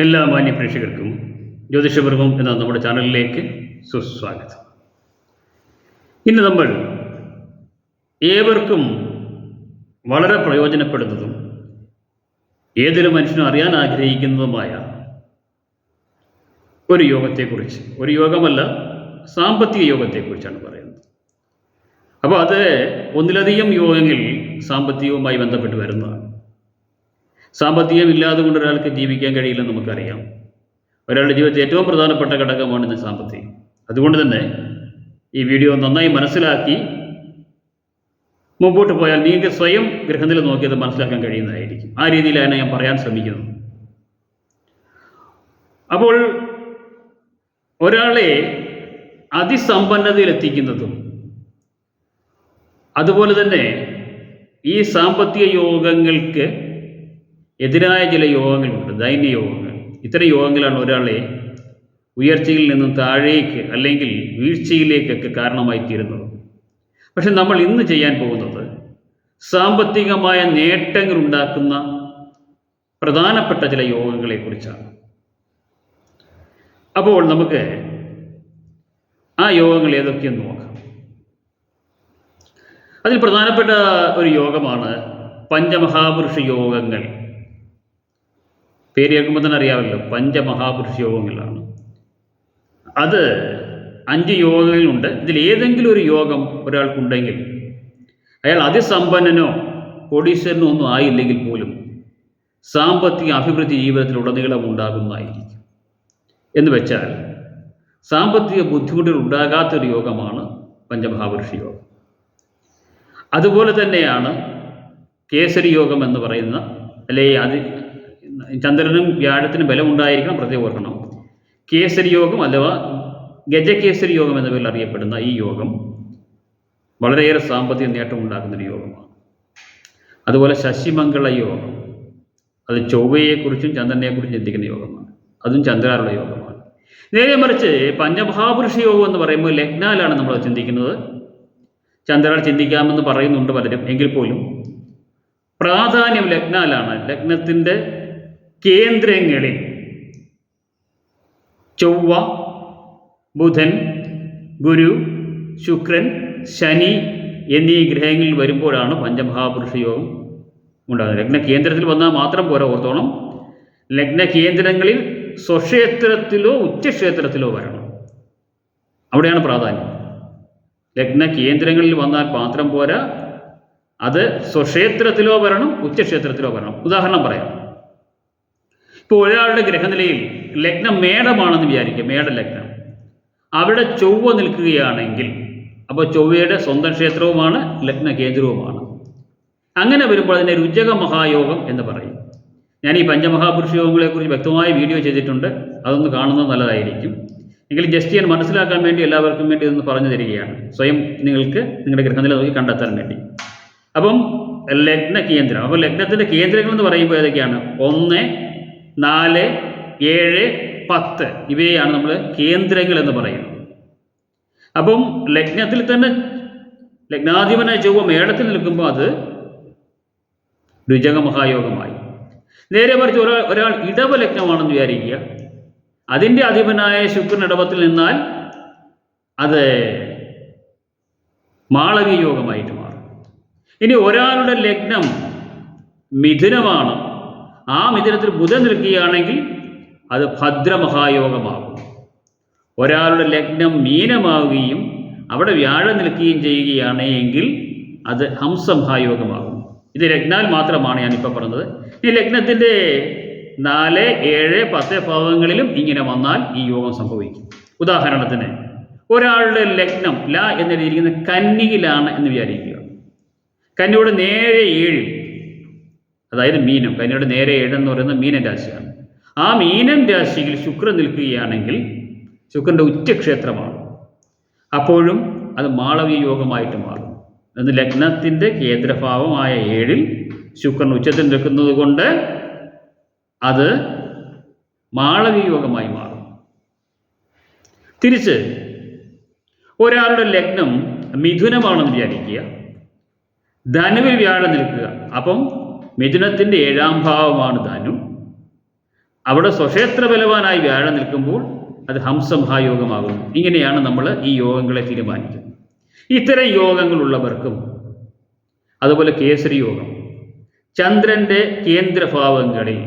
എല്ലാ മാന്യ പ്രേക്ഷകർക്കും ജ്യോതിഷപൂർവം എന്ന നമ്മുടെ ചാനലിലേക്ക് സുസ്വാഗതം. ഇന്ന് നമ്മൾ ഏവർക്കും വളരെ പ്രയോജനപ്പെടുന്നതും ഏതൊരു മനുഷ്യനും അറിയാൻ ആഗ്രഹിക്കുന്നതുമായ ഒരു യോഗത്തെക്കുറിച്ച് ഒരു യോഗമല്ല സാമ്പത്തിക യോഗത്തെക്കുറിച്ചാണ് പറയുന്നത്. അപ്പോൾ അത് ഒന്നിലധികം യോഗങ്ങളിൽ സാമ്പത്തികവുമായി ബന്ധപ്പെട്ട് വരുന്നതാണ്. സാമ്പത്തികം ഇല്ലാതെ കൊണ്ട് ഒരാൾക്ക് ജീവിക്കാൻ കഴിയില്ലെന്ന് നമുക്കറിയാം. ഒരാളുടെ ജീവിതത്തിൽ ഏറ്റവും പ്രധാനപ്പെട്ട ഘടകമാണ് ഇന്ന് സാമ്പത്തികം. അതുകൊണ്ട് തന്നെ ഈ വീഡിയോ നന്നായി മനസ്സിലാക്കി മുമ്പോട്ട് പോയാൽ നിങ്ങൾക്ക് സ്വയം ഗ്രഹനില നോക്കിയത് മനസ്സിലാക്കാൻ കഴിയുന്നതായിരിക്കും. ആ രീതിയിലാണ് ഞാൻ പറയാൻ ശ്രമിക്കുന്നത്. അപ്പോൾ ഒരാളെ അതിസമ്പന്നതയിലെത്തിക്കുന്നതും അതുപോലെ തന്നെ ഈ സാമ്പത്തിക യോഗങ്ങൾക്ക് എതിരായ ചില യോഗങ്ങളുണ്ട് ദൈന്യ യോഗങ്ങൾ. ഇത്തരം യോഗങ്ങളാണ് ഒരാളെ ഉയർച്ചയിൽ നിന്നും താഴേക്ക് അല്ലെങ്കിൽ വീഴ്ചയിലേക്കൊക്കെ കാരണമായി തീരുന്നത്. പക്ഷെ നമ്മൾ ഇന്ന് ചെയ്യാൻ പോകുന്നത് സാമ്പത്തികമായ നേട്ടങ്ങൾ ഉണ്ടാക്കുന്ന പ്രധാനപ്പെട്ട ചില യോഗങ്ങളെക്കുറിച്ചാണ് അപ്പോൾ നമുക്ക് ആ യോഗങ്ങൾ ഏതൊക്കെയെന്ന് നോക്കാം. അതിൽ പ്രധാനപ്പെട്ട ഒരു യോഗമാണ് പഞ്ചമഹാപുരുഷ യോഗങ്ങൾ. പേര് കേൾക്കുമ്പോൾ തന്നെ അറിയാമല്ലോ. പഞ്ചമഹാപുരുഷ യോഗങ്ങളാണ് അത് അഞ്ച് യോഗങ്ങളുണ്ട്. ഇതിൽ ഏതെങ്കിലും ഒരു യോഗം ഒരാൾക്കുണ്ടെങ്കിൽ അയാൾ അതിസമ്പന്നനോ കോടീശ്വരനോ ഒന്നും ആയില്ലെങ്കിൽ പോലും സാമ്പത്തിക അഭിവൃദ്ധി ജീവിതത്തിൽ ഉടനീളം ഉണ്ടാകുന്നതായിരിക്കും. എന്ന് വെച്ചാൽ സാമ്പത്തിക ബുദ്ധിമുട്ടുകൾ ഉണ്ടാകാത്തൊരു യോഗമാണ് പഞ്ചമഹാപുരുഷ യോഗം അതുപോലെ തന്നെയാണ് കേസരി യോഗം എന്ന് പറയുന്ന അല്ലെ അത് ചന്ദ്രനും വ്യാഴത്തിനും ബലമുണ്ടായിരിക്കണം പ്രത്യേകം ഓർക്കണം. കേസരി യോഗം അഥവാ ഗജകേസരി യോഗം എന്ന പേരിൽ അറിയപ്പെടുന്ന ഈ യോഗം വളരെയേറെ സാമ്പത്തിക നേട്ടം ഉണ്ടാക്കുന്ന ഒരു യോഗമാണ്. അതുപോലെ ശശിമംഗള യോഗം അത് ചൊവ്വയെക്കുറിച്ചും ചന്ദ്രനെക്കുറിച്ചും ചിന്തിക്കുന്ന യോഗമാണ്. അതും ചന്ദ്രാരുടെ യോഗമാണ്. നേരെ മറിച്ച് പഞ്ചമഹാപുരുഷ യോഗം എന്ന് പറയുമ്പോൾ ലഗ്നാലാണ് നമ്മൾ ചിന്തിക്കുന്നത്. ചന്ദ്രാൾ ചിന്തിക്കാമെന്ന് പറയുന്നുണ്ട് പലരും. എങ്കിൽ പോലും പ്രാധാന്യം ലഗ്നാലാണ്. ലഗ്നത്തിന്റെ കേന്ദ്രങ്ങളിൽ. ചൊവ്വ ബുധൻ ഗുരു ശുക്രൻ ശനി എന്നീ ഗ്രഹങ്ങളിൽ വരുമ്പോഴാണ് പഞ്ചമഹാപുരുഷ യോഗം ഉണ്ടാകുന്നത്. ലഗ്ന കേന്ദ്രത്തിൽ വന്നാൽ മാത്രം പോരാ ഓർത്തോണം. ലഗ്ന കേന്ദ്രങ്ങളിൽ സ്വക്ഷേത്രത്തിലോ ഉച്ചക്ഷേത്രത്തിലോ വരണം. അവിടെയാണ് പ്രാധാന്യം. ലഗ്ന കേന്ദ്രങ്ങളിൽ വന്നാൽ മാത്രം പോരാ അത് സ്വക്ഷേത്രത്തിലോ വരണം ഉച്ചക്ഷേത്രത്തിലോ വരണം. ഉദാഹരണം പറയാം. ഇപ്പോൾ ഒരാളുടെ ഗ്രഹനിലയിൽ ലഗ്നം മേടമാണെന്ന് വിചാരിക്കുക മേട ലഗ്നം അവിടെ ചൊവ്വ നിൽക്കുകയാണെങ്കിൽ അപ്പോൾ ചൊവ്വയുടെ സ്വന്തം ക്ഷേത്രവുമാണ് ലഗ്ന കേന്ദ്രവുമാണ് അങ്ങനെ വരുമ്പോൾ അതിനെ രുചക മഹായോഗം എന്ന് പറയും. ഞാൻ ഈ പഞ്ചമഹാപുരുഷ യോഗങ്ങളെക്കുറിച്ച് വ്യക്തമായ വീഡിയോ ചെയ്തിട്ടുണ്ട് അതൊന്ന് കാണുന്നത് നല്ലതായിരിക്കും. എങ്കിലും ജസ്റ്റ് ഞാൻ മനസ്സിലാക്കാൻ വേണ്ടി എല്ലാവർക്കും വേണ്ടി ഇതൊന്ന് പറഞ്ഞു തരികയാണ്. സ്വയം നിങ്ങൾക്ക് നിങ്ങളുടെ ഗ്രഹനില നോക്കി കണ്ടെത്താൻ വേണ്ടി. അപ്പം ലഗ്ന കേന്ദ്രം അപ്പോൾ ലഗ്നത്തിന്റെ കേന്ദ്രങ്ങൾ എന്ന് പറയുമ്പോൾ ഏതൊക്കെയാണ്? ഒന്ന് നാല് ഏഴ് പത്ത്. ഇവയാണ് നമ്മൾ കേന്ദ്രങ്ങൾ എന്ന് പറയുന്നത്. അപ്പം ലഗ്നത്തിൽ തന്നെ ലഗ്നാധിപനായ ചൊവ്വ മേടത്തിൽ നിൽക്കുമ്പോൾ അത് രുചക മഹായോഗമായി നേരെ മറിച്ച് ഒരാൾ ഒരാൾ ഇടവ ലഗ്നമാണെന്ന് വിചാരിക്കുക. അതിന്റെ അധിപനായ ശുക്രൻ ഇടവത്തിൽ നിന്നാൽ അത് മാളവിയോഗമായിട്ട് മാറും. ഇനി ഒരാളുടെ ലഗ്നം മിഥുനമാണ്. ആ മിഥുനത്തിൽ ബുധൻ നിൽക്കുകയാണെങ്കിൽ അത് ഭദ്രമഹായോഗമാകും. ഒരാളുടെ ലഗ്നം മീനമാവുകയും അവിടെ വ്യാഴം നിൽക്കുകയും ചെയ്യുകയാണ് എങ്കിൽ അത് ഹംസമഹായോഗമാകും. ഇത് ലഗ്നാൽ മാത്രമാണ് ഞാനിപ്പോൾ പറഞ്ഞത്. ഈ ലഗ്നത്തിന്റെ നാല് ഏഴ് പത്ത് ഭാവങ്ങളിലും ഇങ്ങനെ വന്നാൽ ഈ യോഗം സംഭവിക്കും. ഉദാഹരണത്തിന് ഒരാളുടെ ലഗ്നം ല എന്നെഴുതിയിരിക്കുന്ന കന്നിയിലാണ് എന്ന് വിചാരിക്കുക. കന്നിയുടെ നേരെ ഏഴിൽ അതായത് മീനം. കന്നിയുടെ നേരെ ഏഴെന്ന് പറയുന്നത് മീനൻ രാശിയാണ്. ആ മീനൻ രാശിയിൽ ശുക്രൻ നിൽക്കുകയാണെങ്കിൽ ശുക്രന്റെ ഉച്ചക്ഷേത്രമാണ് അപ്പോഴും അത് മാളവീയ യോഗമായിട്ട് മാറും. എന്ന് ലഗ്നത്തിന്റെ കേന്ദ്രഭാവമായ ഏഴിൽ ശുക്രൻ ഉച്ചത്തിൽ നിൽക്കുന്നത് കൊണ്ട് അത് മാളവീയ യോഗമായി മാറും. തിരിച്ച് ഒരാളുടെ ലഗ്നം മിഥുനമാണെന്ന് വിചാരിക്കുക. ധനുവിൽ വ്യാഴം നിൽക്കുക. അപ്പം മിഥുനത്തിന്റെ ഏഴാം ഭാവമാണ് ധനു. അവിടെ സ്വക്ഷേത്ര ബലവാനായി വ്യാഴം നിൽക്കുമ്പോൾ അത് ഹംസമഹായോഗമാകുന്നു. ഇങ്ങനെയാണ് നമ്മൾ ഈ യോഗങ്ങളെ തീരുമാനിക്കുന്നത്. ഇത്തരം യോഗങ്ങളുള്ളവർക്കും അതുപോലെ കേസരി യോഗം ചന്ദ്രന്റെ കേന്ദ്രഭാവങ്ങളിൽ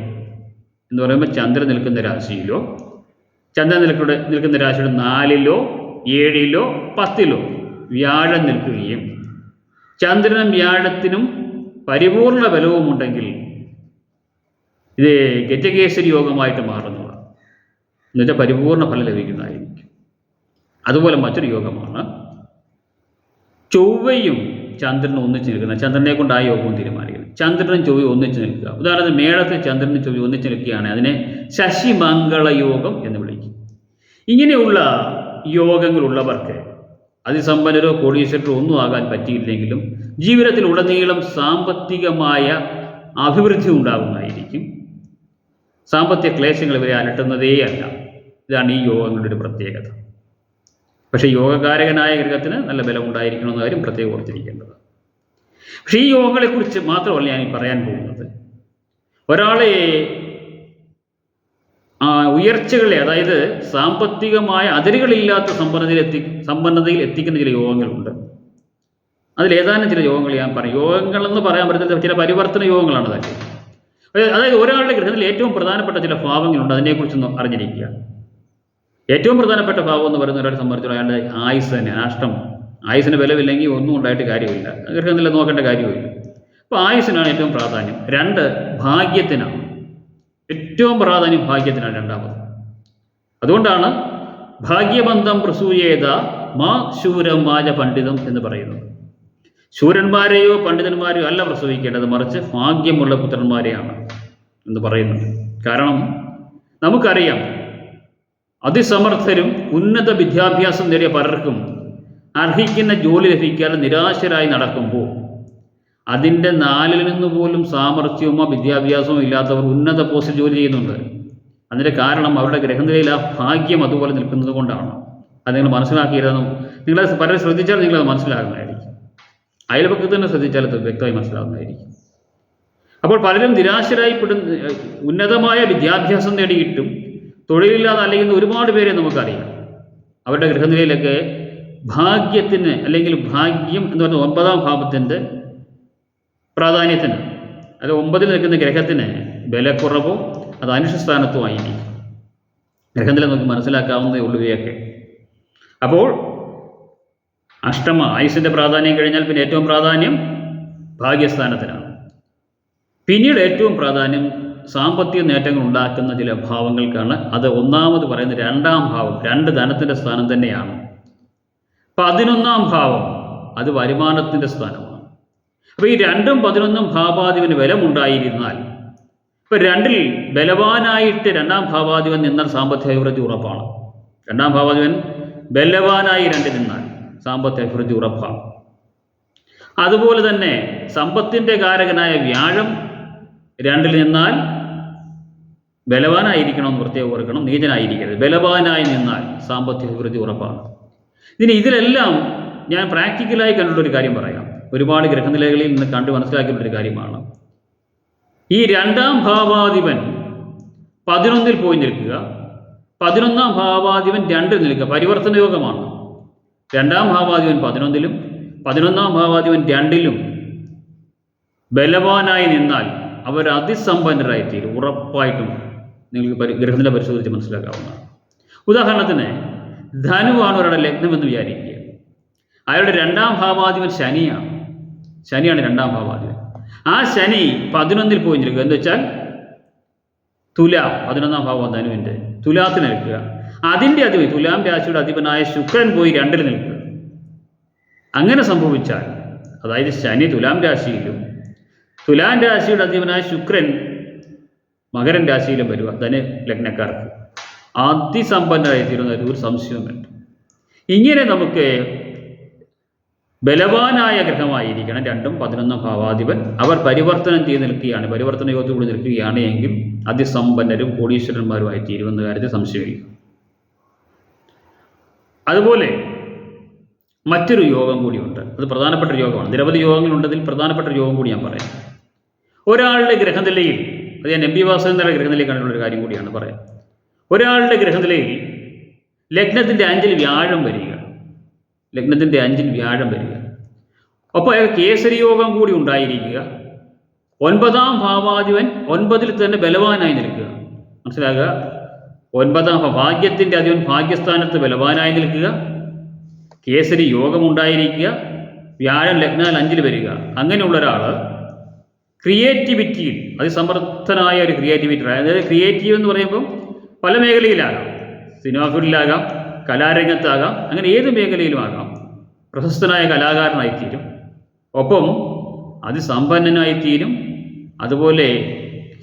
എന്ന് പറയുമ്പോൾ ചന്ദ്രൻ നിൽക്കുന്ന രാശിയിലോ ചന്ദ്രൻ നിൽക്കുന്ന നിൽക്കുന്ന രാശിയുടെ നാലിലോ ഏഴിലോ പത്തിലോ വ്യാഴം നിൽക്കുകയും ചന്ദ്രനും വ്യാഴത്തിനും പരിപൂർണ ബലവുമുണ്ടെങ്കിൽ ഇത് ഗജകേശരി യോഗമായിട്ട് മാറുന്നതാണ്. എന്നുവെച്ചാൽ പരിപൂർണ ഫലം ലഭിക്കുന്നതായിരിക്കും. അതുപോലെ മറ്റൊരു യോഗമാണ് ചൊവ്വയും ചന്ദ്രനും ഒന്നിച്ച് നിൽക്കുന്ന ചന്ദ്രനെ കൊണ്ട് ആ യോഗവും തീരുമാനിക്കുന്നത് ചന്ദ്രനും ചൊവ്വയും ഒന്നിച്ച് നിൽക്കുക. ഉദാഹരണത്തിന് മേളത്തിൽ ചന്ദ്രനും ചൊവ്വയും ഒന്നിച്ച് നിൽക്കുകയാണ്. അതിനെ ശശിമംഗള യോഗം എന്ന് വിളിക്കും. ഇങ്ങനെയുള്ള യോഗങ്ങളുള്ളവർക്ക് അതിസമ്പന്നരോ കോടീശ്വരോ ഒന്നും ആകാൻ പറ്റിയില്ലെങ്കിലും ജീവിതത്തിൽ ഉടനീളം സാമ്പത്തികമായ അഭിവൃദ്ധി ഉണ്ടാകുന്നതായിരിക്കും സാമ്പത്തിക ക്ലേശങ്ങൾ ഇവരെ അലട്ടുന്നതേ അല്ല. ഇതാണ് ഈ യോഗങ്ങളുടെ ഒരു പ്രത്യേകത. പക്ഷേ യോഗകാരകനായ ഗ്രഹത്തിന് നല്ല ബലം ബലമുണ്ടായിരിക്കണമെന്ന കാര്യം പ്രത്യേകം ഓർത്തിരിക്കേണ്ടത് പക്ഷേ ഈ യോഗങ്ങളെക്കുറിച്ച് മാത്രമല്ല ഞാൻ പറയാൻ പോകുന്നത്. ഒരാളെ ഉയർച്ചകളെ അതായത് സാമ്പത്തികമായ അതിരുകളില്ലാത്ത സമ്പന്നതയിൽ എത്തി സമ്പന്നതയിൽ എത്തിക്കുന്ന ചില യോഗങ്ങളുണ്ട്. അതിൽ ഏതാനും ചില യോഗങ്ങൾ ഞാൻ പറയും. യോഗങ്ങളെന്ന് പറയാൻ പറ്റുന്ന ചില പരിവർത്തന യോഗങ്ങളാണ് അതൊക്കെ. അതായത് അതായത് ഒരാളുടെ ഗ്രഹത്തിൽ ഏറ്റവും പ്രധാനപ്പെട്ട ചില ഭാവങ്ങളുണ്ട് അതിനെക്കുറിച്ചൊന്ന് അറിഞ്ഞിരിക്കുക. ഏറ്റവും പ്രധാനപ്പെട്ട ഭാവം എന്ന് പറയുന്ന ഒരാളെ സംബന്ധിച്ചുള്ള അയാളുടെ ആയുസ് തന്നെ നഷ്ടം. ആയുസിന് ബലമില്ലെങ്കിൽ ഒന്നും ഉണ്ടായിട്ട് കാര്യമില്ല. ഗ്രഹത്തിൽ നോക്കേണ്ട കാര്യമില്ല അപ്പോൾ ആയുസിനാണ് ഏറ്റവും പ്രാധാന്യം. രണ്ട് ഭാഗ്യത്തിനാണ്. ഏറ്റവും പ്രാധാന്യം ഭാഗ്യത്തിനാണ് രണ്ടാമത്. അതുകൊണ്ടാണ് ഭാഗ്യബന്ധം പ്രസൂയേത മാ വാച പണ്ഡിതം എന്ന് പറയുന്നത്. ശൂരന്മാരെയോ പണ്ഡിതന്മാരെയോ അല്ല പ്രസവിക്കേണ്ടത് മറിച്ച് ഭാഗ്യമുള്ള പുത്രന്മാരെയാണ് എന്ന് പറയുന്നുണ്ട് കാരണം നമുക്കറിയാം അതിസമർത്ഥരും ഉന്നത വിദ്യാഭ്യാസം നേടിയ പലർക്കും അർഹിക്കുന്ന ജോലി ലഭിക്കാതെ നിരാശരായി നടക്കുമ്പോൾ അതിന്റെ നാലിൽ നിന്ന് പോലും സാമർഥ്യമോ വിദ്യാഭ്യാസമോ ഇല്ലാത്തവർ ഉന്നത പോസ്റ്റിൽ ജോലി ചെയ്യുന്നുണ്ട്. അതിന്റെ കാരണം അവരുടെ ഗ്രഹനിലയിൽ ആ ഭാഗ്യം അതുപോലെ നിൽക്കുന്നത് കൊണ്ടാണ്. അത് നിങ്ങൾ മനസ്സിലാക്കിയിരുന്നു? നിങ്ങളത് പലരും ശ്രദ്ധിച്ചാൽ നിങ്ങളത് മനസ്സിലാകുന്നതായിരിക്കും. അയൽപക്കത്ത് തന്നെ ശ്രദ്ധിച്ചാൽ അത് വ്യക്തമായി മനസ്സിലാകുന്നതായിരിക്കും. അപ്പോൾ പലരും നിരാശരായിപ്പെടുന്ന ഉന്നതമായ വിദ്യാഭ്യാസം നേടിയിട്ടും തൊഴിലില്ലാതെ അല്ലെങ്കിൽ ഒരുപാട് പേരെ നമുക്കറിയാം. അവരുടെ ഗൃഹനിലയിലൊക്കെ ഭാഗ്യത്തിന് അല്ലെങ്കിൽ ഭാഗ്യം എന്ന് പറയുന്ന ഒമ്പതാം ഭാവത്തിന്റെ പ്രാധാന്യത്തിന് അത് ഒമ്പതിൽ നിൽക്കുന്ന ഗ്രഹത്തിന് ബലക്കുറവോ അത് അനുഷസ്ഥാനത്തോ ആയിരിക്കും. ഗ്രഹത്തിൽ നമുക്ക് മനസ്സിലാക്കാവുന്നേ ഉള്ളൂ ഇവയൊക്കെ. അപ്പോൾ അഷ്ടമ ആയുസിന്റെ പ്രാധാന്യം കഴിഞ്ഞാൽ പിന്നെ ഏറ്റവും പ്രാധാന്യം ഭാഗ്യസ്ഥാനത്തിനാണ്. പിന്നീട് ഏറ്റവും പ്രാധാന്യം സാമ്പത്തിക നേട്ടങ്ങൾ ഉണ്ടാക്കുന്ന ചില ഭാവങ്ങൾക്കാണ്. അത് ഒന്നാമത് പറയുന്ന രണ്ടാം ഭാവം രണ്ട് ധനത്തിന്റെ സ്ഥാനം തന്നെയാണ്. പതിനൊന്നാം ഭാവം അത് വരുമാനത്തിന്റെ സ്ഥാനമാണ്. അപ്പോൾ ഈ രണ്ടും പതിനൊന്നും ഭാവാധിപന് ബലമുണ്ടായിരുന്നാൽ ഇപ്പം രണ്ടിൽ ബലവാനായിട്ട് രണ്ടാം ഭാവാധിപൻ നിന്നാൽ സാമ്പത്തിക അഭിവൃദ്ധി ഉറപ്പാണ്. രണ്ടാം ഭാവാധിപൻ ബലവാനായി രണ്ട് നിന്നാൽ സാമ്പത്തിക അഭിവൃദ്ധി ഉറപ്പാണ്. അതുപോലെ തന്നെ സമ്പത്തിന്റെ കാരകനായ വ്യാഴം രണ്ടിൽ നിന്നാൽ ബലവാനായിരിക്കണമെന്ന് പ്രത്യേകം ഓർക്കണം നീചനായിരിക്കരുത്. ബലവാനായി നിന്നാൽ സാമ്പത്തിക അഭിവൃദ്ധി ഉറപ്പാണ്. ഇനി ഇതിലെല്ലാം ഞാൻ പ്രാക്ടിക്കലായി കണ്ടിട്ടൊരു കാര്യം പറയാം. ഒരുപാട് ഗ്രഹനിലകളിൽ നിന്ന് കണ്ട് മനസ്സിലാക്കിയിട്ടുള്ളൊരു കാര്യമാണ്. ഈ രണ്ടാം ഭാവാധിപൻ പതിനൊന്നിൽ പോയി നിൽക്കുക. പതിനൊന്നാം ഭാവാധിപൻ രണ്ടിൽ നിൽക്കുക. പരിവർത്തന യോഗമാണ്. രണ്ടാം ഭാവാധിപൻ പതിനൊന്നിലും പതിനൊന്നാം ഭാവാധിപൻ രണ്ടിലും ബലവാനായി നിന്നാൽ അവർ അതിസമ്പന്നരായി തീരും. ഉറപ്പായിട്ടും നിങ്ങൾക്ക് പരി ഗ്രഹനില പരിശോധിച്ച് മനസ്സിലാക്കാവുന്നതാണ്. ഉദാഹരണത്തിന് ധനുവാണ് ഒരാളുടെ ലഗ്നമെന്ന് വിചാരിക്കുക. അയാളുടെ രണ്ടാം ഭാവാധിപൻ ശനിയാണ്. ശനിയാണ് രണ്ടാം ഭാവാധിപൻ ആ ശനി പതിനൊന്നിൽ പോയി നിൽക്കുക. എന്ന് വെച്ചാൽ തുല പതിനൊന്നാം ഭാവം ധനുവിന്റെ തുലാത്തിൽ നിൽക്കുക. അതിന്റെ അതിപ തുലാം രാശിയുടെ അധിപനായ ശുക്രൻ പോയി രണ്ടിൽ നിൽക്കുക. അങ്ങനെ സംഭവിച്ചാൽ അതായത് ശനി തുലാം രാശിയിലും തുലാം രാശിയുടെ അധിപനായ ശുക്രൻ മകരൻ രാശിയിലും വരിക. ധന ലഗ്നക്കാർക്ക്. അതിസമ്പന്നരായി തീരുന്ന ഒരു സംശയവും ഇങ്ങനെ നമുക്ക് ബലവാനായ ഗ്രഹമായിരിക്കണം. രണ്ടും പതിനൊന്നാം ഭാവാധിപൻ. അവർ പരിവർത്തനം ചെയ്ത് നിൽക്കുകയാണ്. പരിവർത്തന യോഗത്തോട് നിൽക്കുകയാണ് എങ്കിൽ അതിസമ്പന്നരും കോടീശ്വരന്മാരുമായി തീരുമെന്ന കാര്യത്തിൽ സംശയമില്ല. അതുപോലെ മറ്റൊരു യോഗം കൂടിയുണ്ട്. അത് പ്രധാനപ്പെട്ട ഒരു യോഗമാണ്. നിരവധി യോഗങ്ങളുണ്ടതിൽ പ്രധാനപ്പെട്ട ഒരു യോഗം കൂടി ഞാൻ പറയാം. ഒരാളുടെ ഗ്രഹനിലയിൽ അത് ഞാൻ എം ബി വാസുദേവന്റെ ഗ്രഹനിലയിൽ കണ്ടിട്ടുള്ള ഒരു കാര്യം കൂടിയാണ് പറയാം. ഒരാളുടെ ഗ്രഹനിലയിൽ ലഗ്നത്തിന്റെ അഞ്ചിൽ വ്യാഴം വരിക ലഗ്നത്തിന്റെ അഞ്ചിൽ വ്യാഴം വരിക. അപ്പോൾ അയാൾ കേസരി യോഗം കൂടി ഉണ്ടായിരിക്കുക. ഒൻപതാം ഭാവാധിപൻ ഒൻപതിൽ തന്നെ ബലവാനായി നിൽക്കുക. മനസ്സിലാകുക? ഒൻപതാം ഭാഗ്യത്തിന്റെ അധിപൻ ഭാഗ്യസ്ഥാനത്ത് ബലവാനായി നിൽക്കുക. കേസരി യോഗം ഉണ്ടായിരിക്കുക. വ്യാഴം ലഗ്നാൽ അഞ്ചിൽ വരിക. അങ്ങനെയുള്ള ഒരാൾ ക്രിയേറ്റിവിറ്റിയിൽ അതിസമർത്ഥനായ ഒരു ക്രിയേറ്റിവിറ്റി അതായത് ക്രിയേറ്റീവ് എന്ന് പറയുമ്പോൾ പല മേഖലയിലാകാം. സിനിമാ ഫീൽഡിലാകാം. കലാരംഗത്താകാം അങ്ങനെ ഏത് മേഖലയിലും ആകാം. പ്രശസ്തനായ കലാകാരനായിത്തീരും. ഒപ്പം അതിസമ്പന്നനായിത്തീരും. അതുപോലെ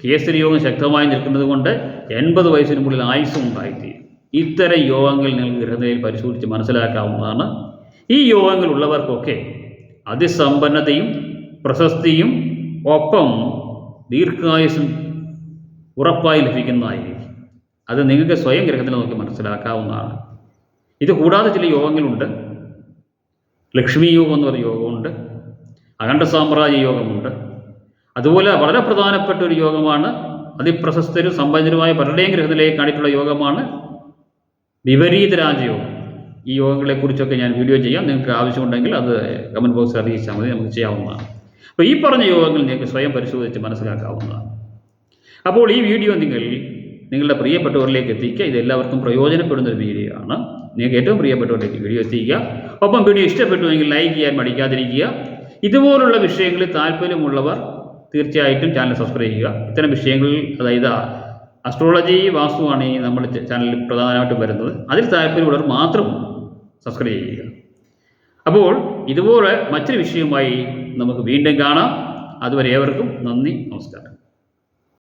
കേസരി യോഗം ശക്തമായി നിൽക്കുന്നത് കൊണ്ട് എൺപത് വയസ്സിന് മുകളിൽ ആയുസ്സും ഉണ്ടായിത്തീരും. ഇത്തരം യോഗങ്ങൾ നിങ്ങൾ ഗ്രഹനിലയിൽ പരിശോധിച്ച് മനസ്സിലാക്കാവുന്നതാണ്. ഈ യോഗങ്ങൾ ഉള്ളവർക്കൊക്കെ അതിസമ്പന്നതയും പ്രശസ്തിയും ഒപ്പം ദീർഘായുസും ഉറപ്പായി ലഭിക്കുന്നതായിരിക്കും. അത് നിങ്ങൾക്ക് സ്വയം ഗ്രഹത്തിൽ നോക്കി മനസ്സിലാക്കാവുന്നതാണ്. ഇത് കൂടാതെ ചില യോഗങ്ങളുണ്ട്. ലക്ഷ്മി യോഗം എന്ന് പറയുന്ന യോഗമുണ്ട്. അഖണ്ഡ സാമ്രാജ്യ യോഗമുണ്ട്. അതുപോലെ വളരെ പ്രധാനപ്പെട്ട ഒരു യോഗമാണ് അതിപ്രശസ്തരും സമ്പന്നരുമായ പലരുടെയും ഗ്രഹത്തിലേക്ക് കാണിയിട്ടുള്ള യോഗമാണ് വിപരീത രാജയോഗം ഈ യോഗങ്ങളെക്കുറിച്ചൊക്കെ ഞാൻ വീഡിയോ ചെയ്യാം. നിങ്ങൾക്ക് ആവശ്യമുണ്ടെങ്കിൽ അത് കമന്റ് ബോക്സിൽ അറിയിച്ചാൽ മതി. നമുക്ക് ചെയ്യാവുന്നതാണ്. അപ്പോൾ ഈ പറഞ്ഞ യോഗങ്ങൾ നിങ്ങൾക്ക് സ്വയം പരിശോധിച്ച് മനസ്സിലാക്കാവുന്നതാണ്. അപ്പോൾ ഈ വീഡിയോ നിങ്ങൾ നിങ്ങളുടെ പ്രിയപ്പെട്ടവരിലേക്ക് എത്തിക്കുക. ഇത് എല്ലാവർക്കും പ്രയോജനപ്പെടുന്ന ഒരു വീഡിയോ ആണ്. നിങ്ങൾക്ക് ഏറ്റവും പ്രിയപ്പെട്ടവരിലേക്ക് വീഡിയോ എത്തിക്കുക. ഒപ്പം വീഡിയോ ഇഷ്ടപ്പെട്ടുവെങ്കിൽ ലൈക്ക് ചെയ്യാൻ മടിക്കാതിരിക്കുക. ഇതുപോലുള്ള വിഷയങ്ങളിൽ താല്പര്യമുള്ളവർ തീർച്ചയായിട്ടും ചാനൽ സബ്സ്ക്രൈബ് ചെയ്യുക. ഇത്തരം വിഷയങ്ങളിൽ അതായത് അസ്ട്രോളജി വാസ്തുവാണ് ഈ നമ്മൾ ചാനലിൽ പ്രധാനമായിട്ടും വരുന്നത്. അതിൽ താല്പര്യമുള്ളവർ മാത്രം സബ്സ്ക്രൈബ് ചെയ്യുക. അപ്പോൾ ഇതുപോലെ മറ്റൊരു വിഷയവുമായി നമുക്ക് വീണ്ടും കാണാം. അതുവരെ ഏവർക്കും നന്ദി നമസ്കാരം.